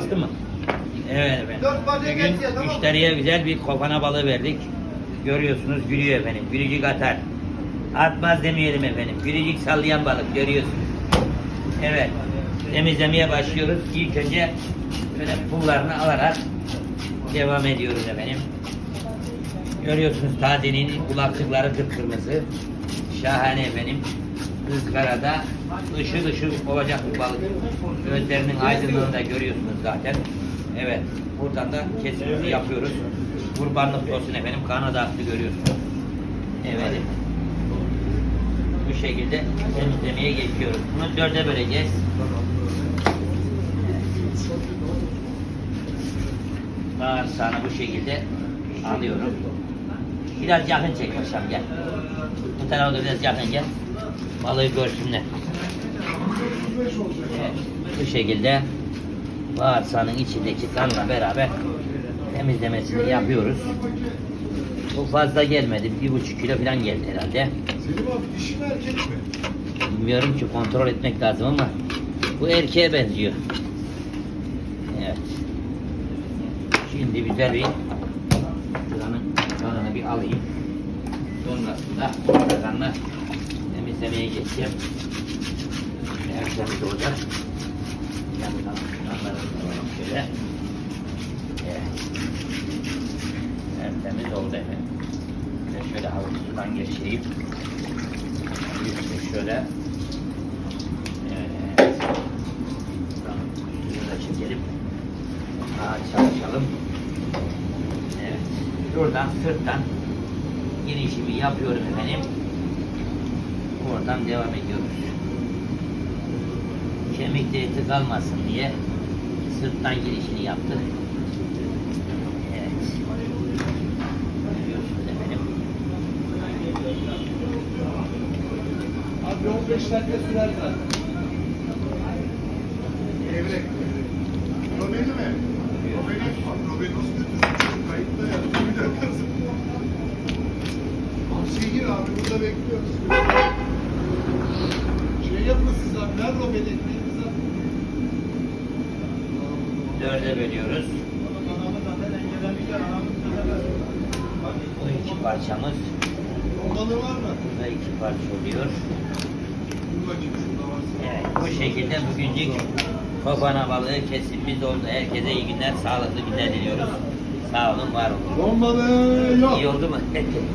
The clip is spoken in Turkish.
Bastı mı? Evet efendim. Bugün tamam müşteriye güzel bir kofana balığı verdik. Görüyorsunuz gülüyor efendim. Gülücük atar. Atmaz demeyelim efendim. Gülücük sallayan balık görüyorsunuz. Evet. Temizlemeye başlıyoruz. İlk önce böyle pullarını alarak devam ediyoruz efendim. Görüyorsunuz tazenin kulaklıkları kıpkırmızı. Şahane efendim. Izgarada ışıl ışıl olacak bir balık. Gözlerinin aydınlığını da görüyorsunuz zaten. Evet. Buradan da kesimini yapıyoruz. Kurbanlık olsun efendim. Kanada aklı görüyorsunuz. Evet. Bu şekilde temizlemeye geçiyoruz. Bunu dörde böleceğiz. Bağırsağını bu şekilde alıyorum. Biraz yakın çek paşam gel. Bu tarafa da biraz yakın gel. Balığı görsünler. Evet, bu şekilde bağırsağının içindeki kanla beraber temizlemesini yapıyoruz. Bu fazla gelmedi. Bir buçuk kilo falan geldi herhalde. Selim abi? Bilmiyorum ki kontrol etmek lazım ama bu erkeğe benziyor. Evet. Şimdi güzel bir şuranın kanını bir alayım. Sonrasında kanını temizlemeye geçeceğim. Tertemiz olacak. Yanından kanlarını alalım şöyle. Evet. Tertemiz oldu efendim. De şöyle hafif sudan geçireyim. Bir şöyle Evet. Üstünü de çekelim. Daha çalışalım. Evet. Buradan sırttan girişimi yapıyorum efendim. Oradan devam ediyoruz. Kemikte eti kalmasın diye sırttan girişini yaptık. Evet. Görüyorsunuz efendim. Abi 15 dakika sürer zaten. Gevrek. Robeni mi? Robeni. Robeni nasıl götürsün? Kayıtta ya. Bir dakika. Abi gir abi burada bekliyoruz. Dörde bölüyoruz. Bu iki parçamız. Var mı? Burada iki parça oluyor. Evet, bu şekilde bugünkü kofana balığı kesimimiz oldu. Herkese iyi günler, sağlıklı günler diliyoruz. Sağ olun, var olun. Bombalı yok. İyi oldu mu?